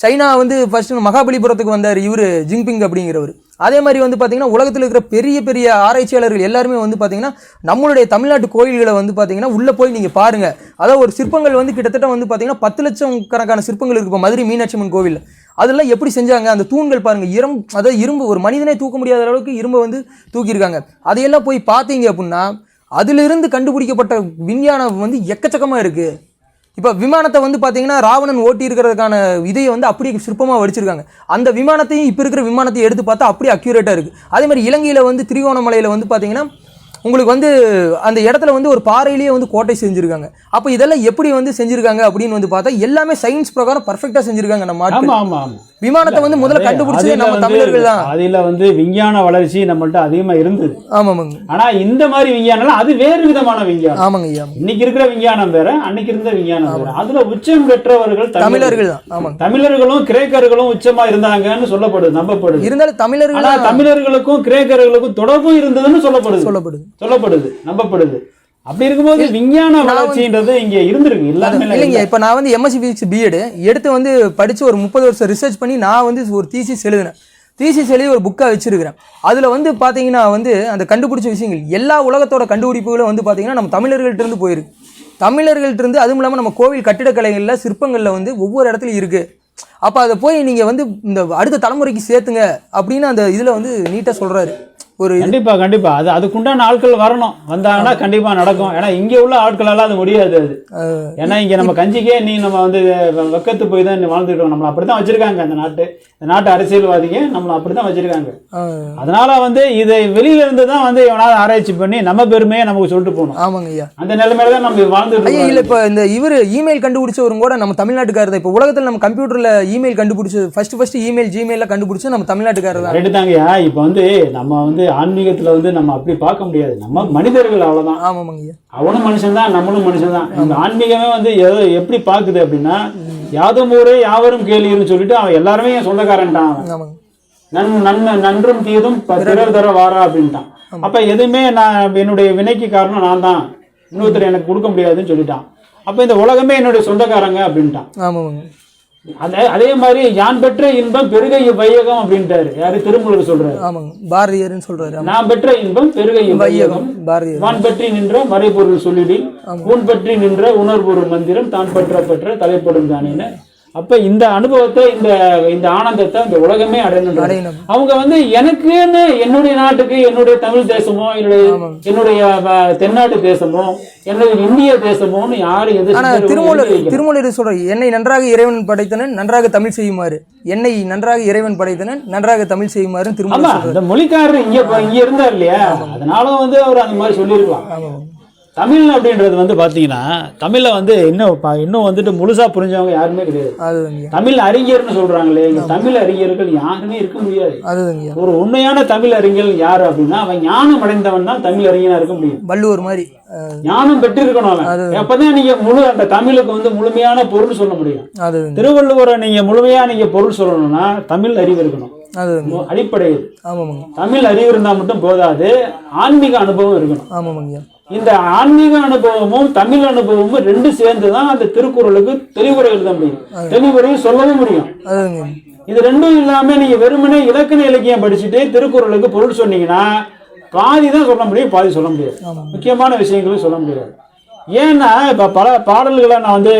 China வந்து first மகாபலிபுரத்துக்கு வந்தார் இவர் ஜிங்பிங் அப்படிங்கிறவர். அதே மாதிரி வந்து பார்த்திங்கன்னா உலகத்தில் இருக்கிற பெரிய பெரிய ஆராய்ச்சியாளர்கள் எல்லாருமே வந்து பார்த்திங்கன்னா நம்மளுடைய தமிழ்நாட்டு கோயில்களை வந்து பார்த்திங்கன்னா உள்ளே போய் நீங்கள் பாருங்கள் அதாவது ஒரு சிற்பங்கள் வந்து கிட்டத்தட்ட வந்து பார்த்தீங்கன்னா பத்து லட்சம் கணக்கான சிற்பங்கள் இருக்குது இப்போ மதுரை மீனாட்சி அம்மன் கோவில் அதெல்லாம் எப்படி செஞ்சாங்க? அந்த தூண்கள் பாருங்கள் இரம் அதாவது இரும்பு ஒரு மனிதனே தூக்க முடியாத அளவுக்கு இரும்பை வந்து தூக்கியிருக்காங்க. அதையெல்லாம் போய் பார்த்தீங்க அப்படின்னா அதிலிருந்து கண்டுபிடிக்கப்பட்ட விஞ்ஞானம் வந்து எக்கச்சக்கமாக இருக்குது இப்போ விமானத்தை வந்து பார்த்தீங்கன்னா ராவணன் ஓட்டி இருக்கிறதுக்கான இதையை வந்து அப்படியே சிற்பமாக வடிச்சிருக்காங்க. அந்த விமானத்தையும் இப்போ இருக்கிற விமானத்தையும் எடுத்து பார்த்தா அப்படியே அக்யூரேட்டாக இருக்குது அதே மாதிரி இலங்கையில் வந்து திரிகோணமலையில் வந்து பார்த்தீங்கன்னா உங்களுக்கு வந்து அந்த இடத்துல வந்து ஒரு பாறையிலேயே வந்து கோட்டை செஞ்சுருக்காங்க. அப்போ இதெல்லாம் எப்படி வந்து செஞ்சுருக்காங்க அப்படின்னு வந்து பார்த்தா எல்லாமே சயின்ஸ் பிரகாரம் பர்ஃபெக்டாக செஞ்சுருக்காங்க நம்ம விமானத்தை வந்து முதல்ல கண்டுபிடிச்சதே நம்ம தமிழர்கள் தான். அதுல வந்து விஞ்ஞான வளர்ச்சி நம்மள்ட்ட அதிகமா இருந்தது. ஆமாமாங்க. ஆனா இந்த மாதிரி விஞ்ஞானம் அது வேறு விதமான விஞ்ஞானம். ஆமாங்க ஐயா. இன்னைக்கு இருக்கிற விஞ்ஞானம் வேற அன்னைக்கு இருந்த விஞ்ஞானம் வேற. அதுல உச்சம் பெற்றவர்கள் தமிழர்கள். தான் ஆமாங்க. தமிழர்களும் கிரேக்கர்களும் உச்சமா இருந்தாங்கன்னு சொல்லப்படுது நம்பப்படுது. இருந்தாலும் தமிழர்கள் தமிழர்களுக்கும் கிரேக்கர்களுக்கும் தொடர்பு இருந்ததுன்னு சொல்லப்படுது. சொல்லப்படுது. சொல்லப்படுது நம்பப்படுது. அப்படி இருக்கும்போது விஞ்ஞான வளர்ச்சின்றது இங்க இருந்திருக்கு இல்லைங்க இப்போ நான் வந்து எம்எஸ்சி பிசிக்ஸ் பிஎட் எடுத்து வந்து படித்து ஒரு முப்பது வருஷம் ரிசர்ச் பண்ணி நான் வந்து ஒரு தீசிஸ் எழுதினேன். தீசிஸ் எழுதி ஒரு புக்காக வச்சிருக்கிறேன். அதில் வந்து பார்த்தீங்கன்னா வந்து அந்த கண்டுபிடிச்ச விஷயங்கள் எல்லா உலகத்தோட கண்டுபிடிப்புகளும் வந்து பார்த்தீங்கன்னா நம்ம தமிழர்கள்ட்ட இருந்து போயிருக்கு. தமிழர்கள்ட்ட இருந்து அதுவும் இல்லாமல் நம்ம கோவில் கட்டிடக்கலைகளில் சிற்பங்களில் வந்து ஒவ்வொரு இடத்துலையும் இருக்குது அப்போ அதை போய் நீங்கள் வந்து இந்த அடுத்த தலைமுறைக்கு சேர்த்துங்க அப்படின்னு அந்த இதில் வந்து நீட்டாக சொல்கிறாரு ஒரு கண்டிப்பா கண்டிப்பா. அது அதுக்குண்டான ஆட்கள் வரணும். வந்தாங்கன்னா கண்டிப்பா நடக்கும். ஏன்னா இங்க உள்ள ஆட்களால அது முடியாது அது. ஏன்னா இங்க நம்ம கஞ்சிக்கே நீ நம்ம வந்து வெக்கத்து போய் தான் வாழ்ந்துருக்கோம். நம்மளை அப்படித்தான் வச்சிருக்காங்க அந்த நாட்டு இந்த நாட்டு அரசியல்வாதிங்க. நம்மளை அப்படித்தான் வச்சிருக்காங்க. அதனால வந்து இதை வெளியில இருந்து தான் வந்து எவனாவது ஆராய்ச்சி பண்ணி நம்ம பெருமையை நமக்கு சொல்லிட்டு போகணும். ஆமாங்க ஐயா. அந்த நிலைமையில தான் நம்ம வாழ்ந்துட்டு. இல்லை இப்போ இந்த இவர் இமெயில் கண்டுபிடிச்சவரும் கூட நம்ம தமிழ்நாட்டுக்காரர் இப்போ உலகத்தில் நம்ம கம்ப்யூட்டரில் இமெயில் கண்டுபிடிச்சது ஃபர்ஸ்ட் ஃபர்ஸ்ட் இமெயில் ஜிமெயிலில் கண்டுபிடிச்சது நம்ம தமிழ்நாட்டுக்காரர் தான். ரைட்டு தாங்கய்யா. இப்போ வந்து நம்ம வந்து ஆன்மீகத்துல வந்து நம்ம அப்படி பார்க்க முடியாது. நம்ம மனிதர்கள் அவ்வளவுதான். அவனும் மனுஷன் தான் நம்மளும் மனுஷன் தான் இந்த ஆன்மீகமே வந்து எதோ எப்படி பாக்குது அப்படின்னா யாதும் ஊரே யாவரும் கேள்வின்னு சொல்லிட்டு அவன் எல்லாருமே என் சொந்தக்காரன்ட்டான் அவன். நன் நன்மை நன்றும் தீதும் பிறர் தர வாரா அப்படின்ட்டான். அப்ப எதுவுமே நான் என்னுடைய வினைக்கு காரணம் நான் தான். இன்னொருத்தர் எனக்கு கொடுக்க முடியாதுன்னு சொல்லிட்டான். அப்ப இந்த உலகமே என்னுடைய சொந்தக்காரங்க அப்படின்ட்டான். அதே அதே மாதிரி யான் பெற்ற இன்பம் பெருகை வையகம் அப்படின்ட்டாரு. யாரு? திருமூலர் சொல்றாரு. ஆமாங்க. பாரதியார்னு சொல்றாரு. நான் பெற்ற இன்பம் பெருகை வையகம் பாரதியார். வான் பற்றி நின்ற மறைபொருள் சொல்லிடி. ஊன் பற்றி நின்ற உணர்பொருள் மந்திரம் தான் பற்ற பெற்ற தலைப்படும் தானேன்னு அப்ப இந்த அனுபவத்தை இந்த இந்த ஆனந்தத்தை இந்த உலகமே அடையணும். அவங்க வந்து எனக்குன்னு என்னுடைய நாட்டுக்கு என்னுடைய தமிழ் தேசமோ என்னுடைய என்னுடைய தென்னாட்டு தேசமோ என்னுடைய இந்திய தேசமோன்னு யாரும் எது ஆனா திருமூலர் திருமூலர் சொல்ற என்னை நன்றாக இறைவன் படைத்தனன் நன்றாக தமிழ் செய்யுமாறு. என்னை நன்றாக இறைவன் படைத்தனன் நன்றாக தமிழ் செய்யுமாறு திருமூலர் இந்த மொழிக்காரர் இங்க இங்க இருந்தார் இல்லையா? அதனால வந்து அவர் அந்த மாதிரி சொல்லியிருக்கலாம். தமிழ் அப்படின்றது வந்து பாத்தீங்கன்னா தமிழ்ல வந்து இன்னும் இன்னும் வந்துட்டு முழுசா புரிஞ்சவங்க யாருமே கிடையாது. தமிழ் அறிஞர்னு சொல்றாங்களே இங்க தமிழ் அறிஞர்கள் யாருமே இருக்க முடியாது. ஒரு உண்மையான தமிழ் அறிஞர் யாரு அப்படின்னா அவன் ஞானம் அடைந்தவன் தான் தமிழ் அறிஞனா இருக்க முடியும். வள்ளுவர் மாதிரி. ஞானம் பெற்றிருக்கணும் அவன். அப்பதான் நீங்க முழு அந்த தமிழுக்கு வந்து முழுமையான பொருள் சொல்ல முடியும். திருவள்ளுவரை நீங்க முழுமையா நீங்க பொருள் சொல்லணும்னா தமிழ் அறிவு இருக்கணும். அதுதாங்க. அடிப்படை இது. ஆமாமாங்க. தமிழ் அறிவு இருந்தா மட்டும் போதாது ஆன்மீக அனுபவம் இருக்கணும். ஆமாமாங்க. இந்த ஆன்மீக அனுபவமும் தமிழ் அனுபவமும் ரெண்டு சேர்ந்து தான் அந்த திருக்குறளுக்கு தெளிவுரை எழுத முடியும் தெளிவுரையும் சொல்லவும் முடியும். இது ரெண்டும் இல்லாம நீங்க வெறுமனே இலக்கண இலக்கியம் படிச்சுட்டு திருக்குறளுக்கு பொருள் சொன்னீங்கன்னா பாதி தான் சொல்ல முடியும் பாதி சொல்ல முடியாது. முக்கியமான விஷயங்களும் சொல்ல முடியாது. ஏன்னா இப்ப பல பாடல்களை நான் வந்து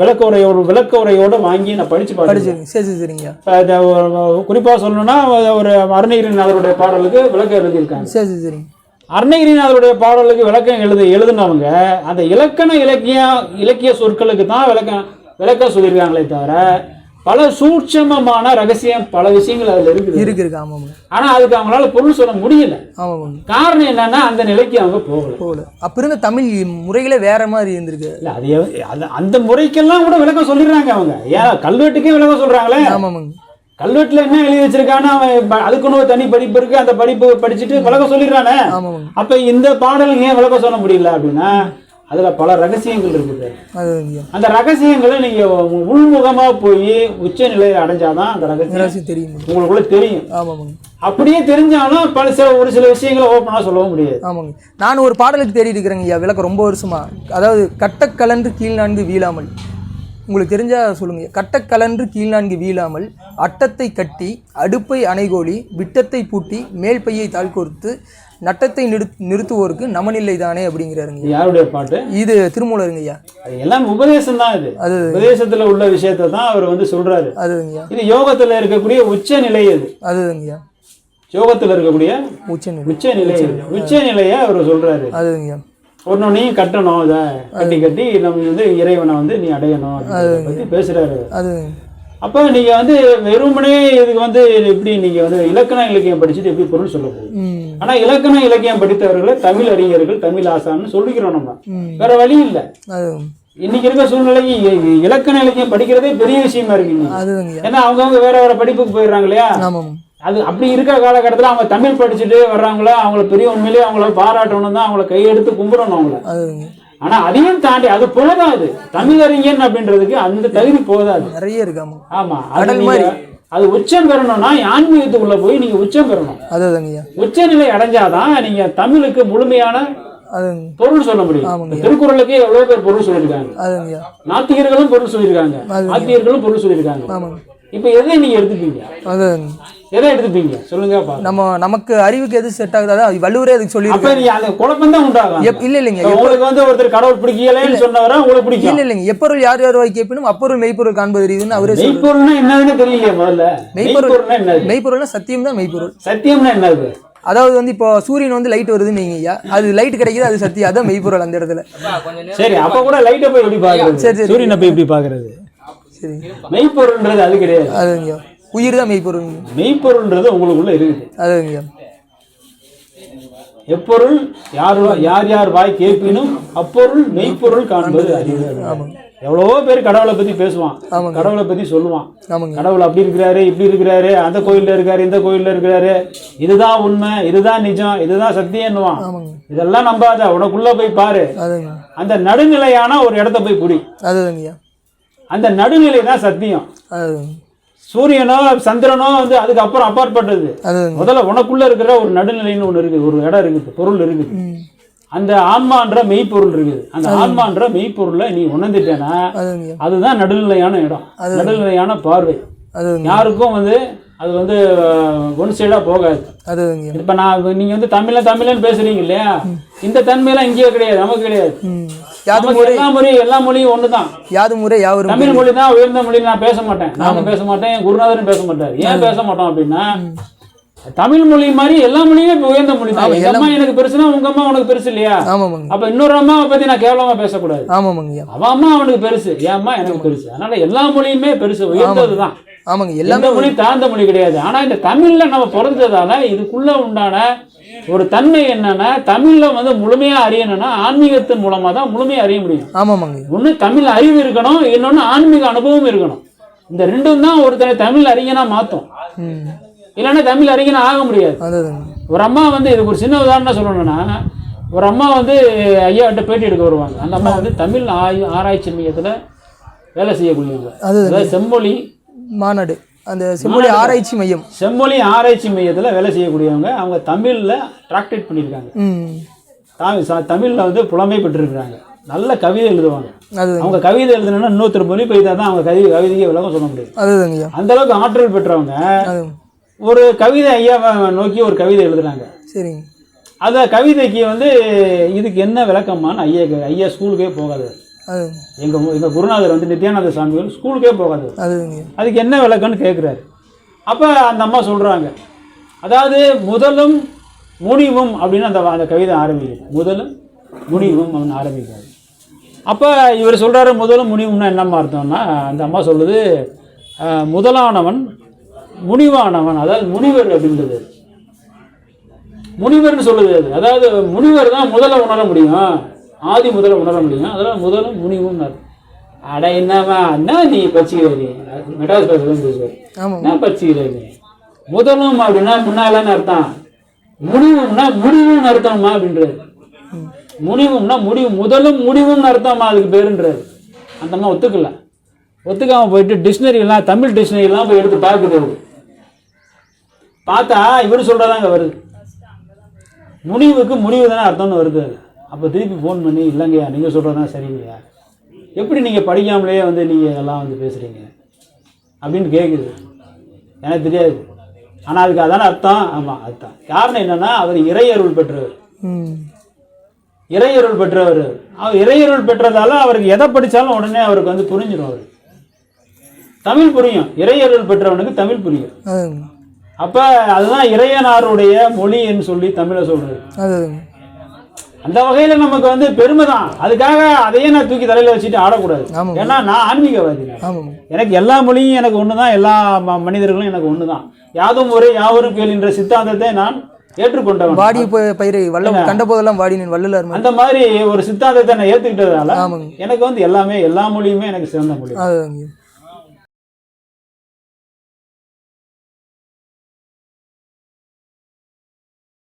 விளக்க உரையோட விளக்க உரையோட வாங்கி நான் படிச்சு பார்த்தேன் படிச்சிருங்க சரி சரி சரிங்க. இப்ப இத ஒரு- குறிப்பா சொல்லணும்னா ஒரு அருணகிரிநாதருடைய பாடலுக்கு விளக்கம் எழுதியிருக்காங்க. சரி சரி சரிங்க. அருணகிரிநாதருடைய பாடலுக்கு விளக்கம் எழுத எழுதுனவங்க அந்த இலக்கண இலக்கிய இலக்கிய சொற்களுக்கு தான் விளக்கம் விளக்கம் சொல்லியிருக்காங்களே தவிர பல சூட்சமமான ரகசியம் பல விஷயங்கள் அதுல இருக்குது. இருக்கு இருக்கு ஆமாமாங்க ஆனா அதுக்கு அவங்களால பொருள் சொல்ல முடியல. ஆமாமாங்க காரணம் என்னன்னா அந்த நிலைக்கு அவங்க போகல. போகல. அப்ப இருந்த தமிழ் முறைகளே வேற மாதிரி இருந்திருக்கு. இல்ல அது அந்த முறைக்கெல்லாம் கூட விளக்கம் சொல்லிடுறாங்க அவங்க. ஏன் கல்வெட்டுக்கே விளக்கம் சொல்றாங்களே? ஆமாமாங்க கல்வெட்டுல என்ன எழுதி வச்சிருக்கான்னு அவன் அதுக்குன்னு ஒரு தனி படிப்பு இருக்கு. அந்த படிப்பு படிச்சுட்டு விளக்கம் சொல்லிடுறானே. அப்ப இந்த பாடல் ஏன் விளக்கம் சொல்ல முடியல அப்படின்னா அதுல பல ரகசியங்கள் இருக்குது அந்த ரகசியங்களை நீங்க உள்முகமா போய் உச்ச நிலையை அடைஞ்சாதான் அந்த ரகசியம் தெரியும். உங்களுக்குள்ள தெரியும். அப்படியே தெரிஞ்சாலும் பல சில ஒரு சில விஷயங்களை ஓப்பனா சொல்லவும் முடியாது. ஆமாங்க. நான் ஒரு பாடலுக்கு தேடிட்டு இருக்கிறேங்க ஐயா விளக்கம் ரொம்ப வருஷமா. அதாவது கட்டக்கலன்று கீழ் நான்கு வீழாமல். உங்களுக்கு தெரிஞ்சா சொல்லுங்க. கட்டக்கலன்று கீழ்நான்கு வீழாமல் அட்டத்தை கட்டி அடுப்பை அணைகோலி விட்டத்தை பூட்டி மேல் பையை தாழ்கோர்த்து நட்டத்தை நிறு நிறுத்துவோருக்கு நமனில்லை தானே அப்படிங்கிறாருங்க இது யாருடைய பாட்டு? இது திருமூலருங்க ஐயா. அது எல்லாம் உபதேசம் தான் இது. அது உபதேசத்துல உள்ள விஷயத்தை தான் அவர் வந்து சொல்றாரு. அதுங்கய்யா இது யோகத்துல இருக்கக்கூடிய உச்ச நிலை இது அதுங்கய்யா யோகத்துல இருக்கக்கூடிய உச்ச உச்ச நிலை உச்ச நிலையை அவர் சொல்றாரு. அதுங்கய்யா ஒன்னொன்னையும் கட்டணும் இதை. கட்டி கட்டி நம்ம வந்து இறைவனை வந்து நீ அடையணும் பத்தி பேசுறாரு. அது. அப்ப நீங்க வந்து வெறுமனே இதுக்கு வந்து எப்படி நீங்க வந்து இலக்கண இலக்கியம் படிச்சுட்டு எப்படி பொருள் சொல்ல போகுது? ம். ஆனா இலக்கண இலக்கியம் படித்தவர்களை தமிழ் அறிஞர்கள் தமிழ் ஆசான்னு சொல்லிக்கிறோம் நம்ம. வேற வழி இல்ல. இன்னைக்கு இருக்க சூழ்நிலைக்கு இலக்கண இலக்கியம் படிக்கிறதே பெரிய விஷயமா இருக்கு ஏன்னா அவங்கவுங்க வேற வேற படிப்புக்கு போயிடுறாங்க இல்லையா? அது அப்படி இருக்க காலகட்டத்தில் அவங்க தமிழ் படிச்சுட்டு வர்றாங்களோ? அவங்கள பெரிய உண்மையிலேயே அவங்கள பாராட்டணும் தான் அவங்கள கையெடுத்து கும்பிடணும் அவங்கள. ஆனா அதையும் தாண்டி அது போதாது தமிழ் அறிஞன் அப்படின்றதுக்கு அந்த தகுதி போதாது. நிறைய இருக்கு ஆமாம் ஆமா. அது. அது உச்சம் பெறணும்னா ஆன்மீகத்துக்குள்ள போய் நீங்க உச்சம் பெறணும். உச்சநிலை அடைஞ்சாதான் நீங்க தமிழுக்கு முழுமையான பொருள் சொல்ல முடியும். திருக்குறளுக்கு எவ்வளவு பேர் பொருள் சொல்லியிருக்காங்க. நாத்திகர்களும் பொருள் சொல்லியிருக்காங்க. ஆத்திகர்களும் பொருள் சொல்லியிருக்காங்க. இப்ப எதை நீங்க எடுத்துப்பீங்க? அதுங்க எதை எடுத்துப்பீங்க? சொல்லுங்க நம்ம நமக்கு அறிவுக்கு எது செட் ஆகுதோ அதான் வள்ளுவரே அதுக்கு அப்ப சொல்லியிருக்காரு நீ அந்த குழப்பம் தான் உண்டாகும். இல்ல இல்லைங்க. உங்களுக்கு வந்து ஒருத்தர் கடவுள் பிடிக்கலன்னு சொன்னவரை உங்களுக்கு பிடிக்கும் இல்ல இல்லைங்க. எப்பொருள் யார் யார் வாய் கேட்பினும் அப்பொருள் மெய்ப்பொருள் காண்பது அறியுதுன்னு அவரே மெய்ப்பொருள்னா என்னதுன்னு தெரியலையே முதல்ல. மெய்ப்பொருள். மெய்ப்பொருள்னா என்னது? மெய்ப்பொருள்னா சத்தியம் தான் மெய்ப்பொருள். சத்தியம்னா என்னது? அதாவது வந்து இப்போ சூரியன் வந்து லைட் வருதுன்னு ஐயா. அது லைட் கிடைக்குது அது சத்தியம். அதான் மெய்ப்பொருள் அந்த இடத்துல. சரி அப்ப கூட லைட்டை போய் எப்படி பாக்குறது சரி, சரி. சூரியனை போய் எப்படி பாக்குறது சரி. மெய்ப்பொருள்ன்றது அது கிடையாது. அதுங்க. உயிர் தான் மெய்ப்பொருள் மெய்ப்பொருள்ன்றது உங்களுக்குள்ள இருக்குது அதுங்க. எப்பொருள் யார் யார் யார் வாய் கேட்பினும் அப்பொருள் மெய்ப்பொருள் காண்பது. அறிவு எவ்வளவோ பேர் கடவுளை பத்தி பேசுவான். கடவுளை பத்தி சொல்லுவான். கடவுள் அப்படி இருக்கிறாரு இப்படி இருக்கிறாரு அந்த கோயில்ல இருக்காரு இந்த கோயில்ல இருக்கிறாரு. இதுதான் உண்மை இதுதான் நிஜம் இதுதான் சத்தியம்னுவான் இதெல்லாம் நம்பாத உனக்குள்ள போய் பாரு. அந்த நடுநிலையான ஒரு இடத்த போய் புடி. அதுதாங்கய்யா அந்த நடுநிலை தான் சத்தியம். சூரியனோ சந்திரனோ வந்து அதுக்கு அப்புறம் அப்பாற்பட்டது. முதல்ல உனக்குள்ள இருக்கிற ஒரு நடுநிலைன்னு ஒண்ணு இருக்குது. ஒரு இடம் இருக்குது. பொருள் இருக்குது. அந்த ஆன்மான்ற மெய்ப்பொருள் இருக்குது. அந்த ஆன்மான்ற மெய்ப்பொருளை நீ உணர்ந்துட்டேன்னா அதுதான் நடுநிலையான இடம். நடுநிலையான பார்வை. யாருக்கும் வந்து அது வந்து ஒன் சைடா போகாது. அதுங்க இப்ப நான் நீங்க வந்து தமிழ்ல தமிழன் பேசுறீங்க இல்லையா? இந்த தன்மையெல்லாம் இங்கேயே கிடையாது நமக்கு கிடையாது. யாது நமக்கு எல்லா மொழியும் எல்லா மொழியும் ஒண்ணுதான். யாது முறை யாவரும் தமிழ் மொழி? தான் உயர்ந்த மொழி நான் பேச மாட்டேன். நானும் பேச மாட்டேன் என் குருநாதரும் பேச மாட்டார். ஏன் பேச மாட்டோம் அப்படின்னா தமிழ் மொழி மாதிரி எல்லா மொழியுமே உயர்ந்த மொழி தான். எங்க அம்மா எனக்கு பெருசுனா உங்க அம்மா உனக்கு பெருசு இல்லையா? அப்ப இன்னொரு அம்மாவை பத்தி நான் கேவலமா பேசக்கூடாது. ஆமாமாங்கய்யா அவன் அம்மா அவனுக்கு பெருசு என் அம்மா எனக்கு பெருசு. அதனால எல்லா மொழியுமே பெருசு உயர்ந்ததுதான் ஆமாங்க. எந்த மொழி தாழ்ந்த மொழி கிடையாது. ஆனா இந்த தமிழ்ல நம்ம பிறந்ததால இதுக்குள்ள உண்டான ஒரு தன்மை என்னன்னா தமிழ்ல வந்து முழுமையா அறியணும்னா ஆன்மீகத்தின் மூலமா தான் முழுமையா அறிய முடியும். ஆமாமாங்க. ஒண்ணு தமிழ் அறிவு இருக்கணும் இன்னொன்னு ஆன்மீக அனுபவம் இருக்கணும். இந்த ரெண்டும் தான் ஒருத்தனை தமிழ் அறிஞனா மாத்தும். இல்லைன்னா தமிழ் அறிஞனா ஆக முடியாது. ஒரு அம்மா வந்து இதுக்கு ஒரு சின்ன உதாரணம் சொல்லணும்னா ஒரு அம்மா வந்து ஐயா கிட்ட பேட்டி எடுக்க வருவாங்க. அந்த அம்மா வந்து தமிழ் ஆய் ஆராய்ச்சி மையத்துல வேலை செய்யக்கூடியவங்க. அது அதாவது செம்மொழி மாநாடு. அந்த செம்மொழி ஆராய்ச்சி மையம். செம்மொழி ஆராய்ச்சி மையத்துல வேலை செய்யக்கூடியவங்க அவங்க தமிழ்ல டிராக்டேட் பண்ணியிருக்காங்க. தமிழ்ல வந்து புலமை பெற்றிருக்கிறாங்க. நல்ல கவிதை எழுதுவாங்க. அவங்க கவிதை எழுதணும்னா இன்னொருத்தர் மொழி பெய்தா தான் அவங்க கவிதை கவிதைக்கு விளக்கம் சொல்ல முடியும். அந்த அளவுக்கு ஆற்றல் பெற்றவங்க ஒரு கவிதை ஐயாவை நோக்கி ஒரு கவிதை எழுதுறாங்க. சரிங்க. அந்த கவிதைக்கு வந்து இதுக்கு என்ன விளக்கமான்னு ஐயா ஐயா ஸ்கூலுக்கே போகாது. அது எங்க மு- எங்க குருநாதர் வந்து நித்யானந்த சாமிகள் ஸ்கூலுக்கே போகாது. அதுங்க அதுக்கு என்ன விளக்கம்னு கேட்குறாரு அப்போ அந்த அம்மா சொல்கிறாங்க அதாவது முதலும் முடிவும் அப்படின்னு அந்த அந்த கவிதை ஆரம்பிக்குது. முதலும் முடிவும் அப்படின்னு ஆரம்பிக்காது அப்போ இவர் சொல்கிறாரு முதலும் முடிவும்னா என்னம்மா அர்த்தம்னா அந்த அம்மா சொல்லுது முதலானவன் முடிவானவன் அதாவது முனிவர் அப்படின்றது. முனிவர்னு சொல்லுது அது. அதாவது முனிவர் தான் முதல்ல உணர முடியும். ஆதி முதல்ல உணர முடியும் அதெல்லாம் முதலும் முனிவும் அட என்னவா என்ன நீ பச்சிக்கிற? மெட்ராஸ் பேசுவார் என்ன பச்சிக்கிற முதலும் அப்படின்னா முன்னாலன்னு அர்த்தம். முடிவும்னா முடிவும்னு அர்த்தம்மா அப்படின்றாரு. முடிவும்னா முடிவு முதலும் முடிவும்னு அர்த்தம்மா அதுக்கு பேருன்றாரு. அந்த அம்மா ஒத்துக்கல. ஒத்துக்காம போயிட்டு டிக்ஷனரி எல்லாம் தமிழ் டிக்ஷனரி எல்லாம் போய் எடுத்து பார்க்குது. பார்த்தா இவர் சொல்றதாங்க வருது. முடிவுக்கு முடிவு தானே அர்த்தம்னு வருது அப்போ திருப்பி ஃபோன் பண்ணி இல்லைங்கய்யா நீங்கள் சொல்கிறது தான் சரிங்கய்யா. எப்படி நீங்க படிக்காமலேயே வந்து நீங்க இதெல்லாம் வந்து பேசுறீங்க? அப்படின்னு கேட்குது எனக்கு தெரியாது. ஆனா அதுக்கு அதான அர்த்தம்? ஆமா அர்த்தம். காரணம் என்னன்னா அவர் இறையருள் பெற்றவர். இறையருள் பெற்றவர். அவர் இறையருள் பெற்றதால அவருக்கு எதை படிச்சாலும் உடனே அவருக்கு வந்து புரிஞ்சிடும் அவருக்கு தமிழ் புரியும். இறையருள் பெற்றவனுக்கு தமிழ் புரியும். அப்ப அதுதான் இறையனாருடைய மொழின்னு சொல்லி தமிழை சொல்றது அதுங்க அந்த வகையில நமக்கு வந்து பெருமை தான் அதுக்காக அதையே நான் தூக்கி தலையில வச்சுட்டு ஆடக்கூடாது. ஏன்னா நான் ஆன்மீகவாதி எனக்கு எல்லா மொழியும் எனக்கு ஒண்ணுதான் எல்லா ம- மனிதர்களும் எனக்கு ஒண்ணுதான். யாதும் ஒரே யாவரும் கேள்வின்ற சித்தாந்தத்தை நான் ஏற்றுக்கொண்டவன். வாடி பயிரை வல்ல கண்ட போதெல்லாம் வாடினேன் வள்ளலார் மாதிரி. அந்த மாதிரி ஒரு சித்தாந்தத்தை நான் ஏத்துக்கிட்டதால ஆமாங்க. எனக்கு வந்து எல்லாமே எல்லா மொழியுமே எனக்கு சிறந்த மொழி.